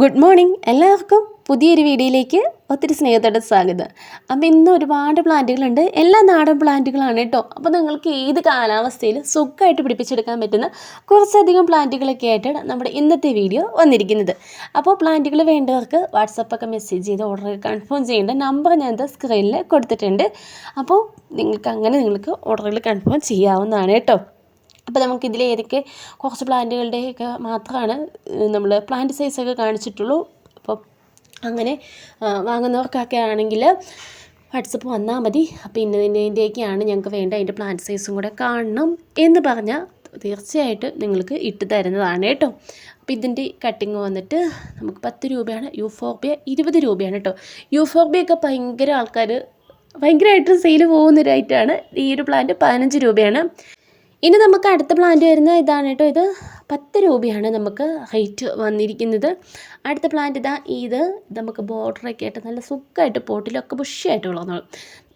Good morning എല്ലാവർക്കും പുതിയൊരു വീഡിയോയിലേക്ക് ഒത്തിരി സ്നേഹത്തോടെ സ്വാഗതം. അപ്പോൾ ഇന്ന് ഒരുപാട് പ്ലാന്റുകളുണ്ട്. എല്ലാ നാടൻ പ്ലാന്റുകളാണ് കേട്ടോ. അപ്പോൾ നിങ്ങൾക്ക് ഏത് കാലാവസ്ഥയിൽ സുഖമായിട്ട് പിടിപ്പിച്ചെടുക്കാൻ പറ്റുന്ന കുറച്ചധികം പ്ലാന്റുകളൊക്കെ ആയിട്ടാണ് നമ്മുടെ ഇന്നത്തെ വീഡിയോ വന്നിരിക്കുന്നത്. അപ്പോൾ പ്ലാന്റുകൾ വേണ്ടവർക്ക് വാട്സപ്പൊക്കെ മെസ്സേജ് ചെയ്ത് ഓർഡർ കൺഫേം ചെയ്യേണ്ട നമ്പർ ഞാൻ സ്ക്രീനിൽ കൊടുത്തിട്ടുണ്ട്. അപ്പോൾ നിങ്ങൾക്ക് അങ്ങനെ നിങ്ങൾക്ക് ഓർഡറുകൾ കൺഫേം ചെയ്യാവുന്നതാണ് കേട്ടോ. അപ്പോൾ നമുക്ക് ഇതിൽ ഏതൊക്കെ കുറച്ച് പ്ലാന്റുകളുടെയൊക്കെ മാത്രമാണ് നമ്മൾ പ്ലാന്റ് സൈസൊക്കെ കാണിച്ചിട്ടുള്ളൂ. അപ്പോൾ അങ്ങനെ വാങ്ങുന്നവർക്കൊക്കെ ആണെങ്കിൽ വാട്സപ്പ് വന്നാൽ മതി. അപ്പോൾ ഇന്നതിന്റെയൊക്കെയാണ് ഞങ്ങൾക്ക് വേണ്ട അതിന്റെ പ്ലാന്റ് സൈസും കൂടെ കാണണം എന്ന് പറഞ്ഞാൽ തീർച്ചയായിട്ടും നിങ്ങൾക്ക് ഇട്ട് തരുന്നതാണ് കേട്ടോ. അപ്പോൾ ഇതിന്റെ കട്ടിങ് വന്നിട്ട് നമുക്ക് പത്ത് രൂപയാണ് യൂഫോർബിയ ഇരുപത് രൂപയാണ് കേട്ടോ. യൂഫോർബിയൊക്കെ ഭയങ്കര ആൾക്കാർ ഭയങ്കരമായിട്ട് സെയിൽ പോകുന്നൊരൈറ്റാണ് ഈ ഒരു പ്ലാന്റ് പതിനഞ്ച് രൂപയാണ്. ഇനി നമുക്ക് അടുത്ത പ്ലാന്റ് വരുന്ന ഇതാണ് കേട്ടോ. ഇത് പത്ത് രൂപയാണ് നമുക്ക് ഹൈറ്റ് വന്നിരിക്കുന്നത്. അടുത്ത പ്ലാന്റ് ഇതാ ഇത്. നമുക്ക് ബോർഡറൊക്കെ ആയിട്ട് നല്ല സുഖമായിട്ട് പോട്ടിലൊക്കെ ബുഷിയായിട്ട് വളർന്നോളും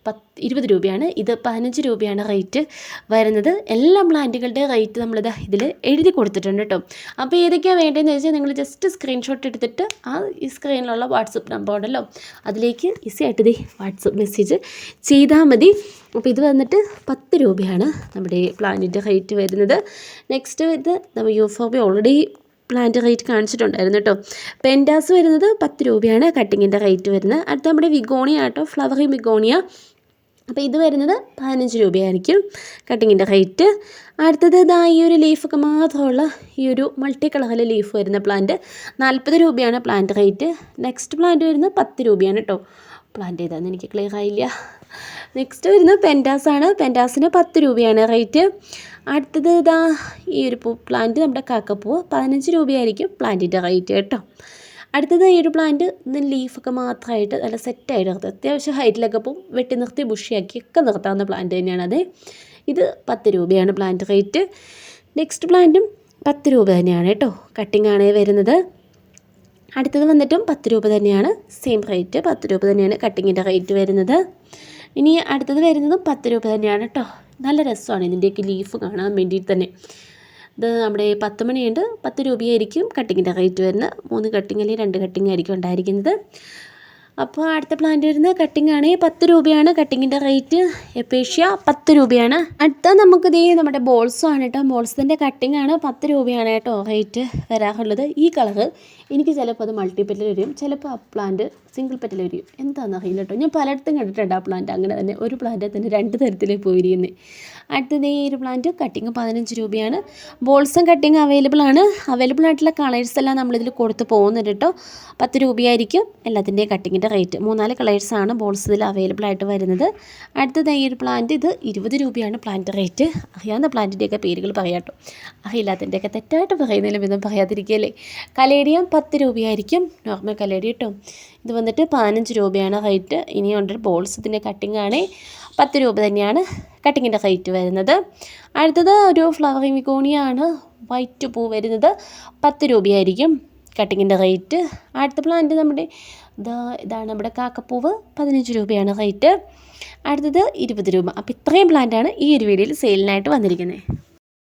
പത്ത് ഇരുപത് രൂപയാണ്. ഇത് പതിനഞ്ച് രൂപയാണ് റേറ്റ് വരുന്നത്. എല്ലാ പ്ലാന്റുകളുടെ റേറ്റ് നമ്മളിത് ഇതിൽ എഴുതി കൊടുത്തിട്ടുണ്ട് കേട്ടോ അപ്പോൾ ഏതൊക്കെയാണ് വേണ്ടതെന്ന് വെച്ചാൽ നിങ്ങൾ ജസ്റ്റ് സ്ക്രീൻഷോട്ട് എടുത്തിട്ട് ആ ഈ സ്ക്രീനിലുള്ള വാട്സപ്പ് നമ്പർ ഉണ്ടല്ലോ അതിലേക്ക് ഈസി ആയിട്ട് ഇത് വാട്സപ്പ് മെസ്സേജ് ചെയ്താൽ മതി. അപ്പോൾ ഇത് വന്നിട്ട് പത്ത് രൂപയാണ് നമ്മുടെ പ്ലാന്റിന്റെ റേറ്റ് വരുന്നത്. നെക്സ്റ്റ് ഇത് നമ്മൾ യൂഫോബി ഓൾറെഡി പ്ലാന്റ് റേറ്റ് കാണിച്ചിട്ടുണ്ടായിരുന്നു കേട്ടോ പെൻഡാസ് വരുന്നത് പത്ത് രൂപയാണ് കട്ടിങ്ങിന്റെ റേറ്റ് വരുന്നത്. അടുത്ത നമ്മുടെ വിഗോണിയ കേട്ടോ ഫ്ലവറി വിഗോണിയ. അപ്പോൾ ഇത് വരുന്നത് പതിനഞ്ച് രൂപയായിരിക്കും കട്ടിങ്ങിന്റെ റേറ്റ് അടുത്തത് ഇതാ ഈ ഒരു ലീഫൊക്കെ മാത്രമുള്ള ഈ ഒരു മൾട്ടി കളറിലെ ലീഫ് വരുന്ന പ്ലാന്റ് നാൽപ്പത് രൂപയാണ് പ്ലാന്റ് റേറ്റ് നെക്സ്റ്റ് പ്ലാന്റ് വരുന്നത് പത്ത് രൂപയാണ് കേട്ടോ പ്ലാന്റ് ചെയ്താന്ന് എനിക്ക് ക്ലിയർ ആയില്ല. നെക്സ്റ്റ് വരുന്നത് പെന്റാസ് ആണ്. പെന്റാസിന് പത്ത് രൂപയാണ് റേറ്റ് അടുത്തത് ഇതാ ഈ ഒരു പ്ലാന്റ് നമ്മുടെ കാക്കപ്പൂ പതിനഞ്ച് രൂപയായിരിക്കും പ്ലാന്റിന്റെ റേറ്റ് കേട്ടോ. അടുത്തത് ഈ ഒരു പ്ലാന്റ് ലീഫൊക്കെ മാത്രമായിട്ട് നല്ല സെറ്റായിട്ട് നിർത്തുക. അത്യാവശ്യം ഹൈറ്റിലൊക്കെ പോകും വെട്ടി നിർത്തി ബുഷിയാക്കി ഒക്കെ നിർത്താവുന്ന പ്ലാന്റ് തന്നെയാണ് അത്. ഇത് പത്ത് രൂപയാണ് പ്ലാന്റ് റേറ്റ് നെക്സ്റ്റ് പ്ലാന്റും പത്ത് രൂപ തന്നെയാണ് കേട്ടോ. കട്ടിംഗ് ആണ് വരുന്നത്. അടുത്തത് വന്നിട്ടും പത്ത് രൂപ തന്നെയാണ്. സെയിം റേറ്റ് പത്ത് രൂപ തന്നെയാണ് കട്ടിങ്ങിന്റെ റേറ്റ് വരുന്നത്. ഇനി അടുത്തത് വരുന്നതും പത്ത് രൂപ തന്നെയാണ് കേട്ടോ. നല്ല രസമാണ് ഇതിന്റെയൊക്കെ ലീഫ് കാണാൻ വേണ്ടിയിട്ട് തന്നെ. ഇത് നമ്മുടെ പത്ത് മണിയുണ്ട്. പത്ത് രൂപയായിരിക്കും കട്ടിങ്ങിന്റെ റേറ്റ് വരുന്നത്. മൂന്ന് കട്ടിങ് അല്ലെങ്കിൽ രണ്ട് കട്ടിങ് ആയിരിക്കും ഉണ്ടായിരിക്കുന്നത്. അപ്പോൾ അടുത്ത പ്ലാന്റ് വരുന്ന കട്ടിംഗ് ആണ്. പത്ത് രൂപയാണ് കട്ടിങ്ങിന്റെ റേറ്റ്. എപ്പേഷ്യ പത്ത് രൂപയാണ്. അടുത്ത നമുക്ക് ഇതേ നമ്മുടെ ബോൾസും ആണ് കേട്ടോ. ബോൾസിന്റെ കട്ടിംഗ് ആണ് പത്ത് രൂപയാണ് കേട്ടോ റേറ്റ് വരാറുള്ളത്. ഈ കളറ് എനിക്ക് ചിലപ്പോൾ അത് മൾട്ടി പെറ്റൽ വരും ചിലപ്പോൾ ആ പ്ലാന്റ് സിംഗിൾ പെറ്റൽ വരും. എന്താണെന്ന് അറിയില്ല കേട്ടോ ഞാൻ പലയിടത്തും കണ്ടിട്ടുണ്ട് ആ പ്ലാന്റ് അങ്ങനെ തന്നെ. ഒരു പ്ലാന്റ് തന്നെ രണ്ട് തരത്തിലേ പോയിരിക്കുന്നത് അടുത്തത് ഈ ഒരു പ്ലാന്റ് കട്ടിങ് പതിനഞ്ച് രൂപയാണ്. ബോൾസും കട്ടിങ് അവൈലബിൾ ആണ്. അവൈലബിൾ ആയിട്ടുള്ള കളേഴ്സ് എല്ലാം നമ്മളിതിൽ കൊടുത്ത് പോകുന്നുണ്ട് കേട്ടോ പത്ത് രൂപയായിരിക്കും എല്ലാത്തിന്റെയും കട്ടിങ്ങിന്റെ റേറ്റ് മൂന്നാൽ കളേഴ്സാണ് ബോൾസ് ഇതിൽ അവൈലബിൾ ആയിട്ട് വരുന്നത്. അടുത്തത് ഈ ഒരു പ്ലാന്റ് ഇത് ഇരുപത് രൂപയാണ് പ്ലാന്റ് റേറ്റ് അറിയാവുന്ന പ്ലാന്റിന്റെയൊക്കെ പേരുകൾ പറയാം കേട്ടോ അറിയില്ലാത്തതിന്റെയൊക്കെ തെറ്റായിട്ട് പറയുന്നതിലും ഇതും പറയാതിരിക്കുകയല്ലേ കലേഡിയം പത്ത് രൂപയായിരിക്കും നോർമൽ കലേഡി കേട്ടോ ഇത് വന്നിട്ട് പതിനഞ്ച് രൂപയാണ് റേറ്റ് ഇനിയുണ്ട് ബോൾസ് ഇതിന്റെ കട്ടിംഗ് ആണ്. പത്ത് രൂപ തന്നെയാണ് കട്ടിങ്ങിന്റെ റേറ്റ് വരുന്നത്. അടുത്തത് ഒരു ഫ്ലവറിങ് വിക്കോണിയാണ് വൈറ്റ് പൂ വരുന്നത് പത്ത് രൂപയായിരിക്കും കട്ടിങ്ങിന്റെ റേറ്റ് അടുത്ത പ്ലാന്റ് നമ്മുടെ ഇതാ ഇതാണ് നമ്മുടെ കാക്കപ്പൂവ് പതിനഞ്ച് രൂപയാണ് റേറ്റ് അടുത്തത് ഇരുപത് രൂപ. അപ്പോൾ ഇത്രയും പ്ലാന്റാണ് ഈ ഒരു വീഡിയോയിൽ സെയിലിനായിട്ട് വന്നിരിക്കുന്നത്.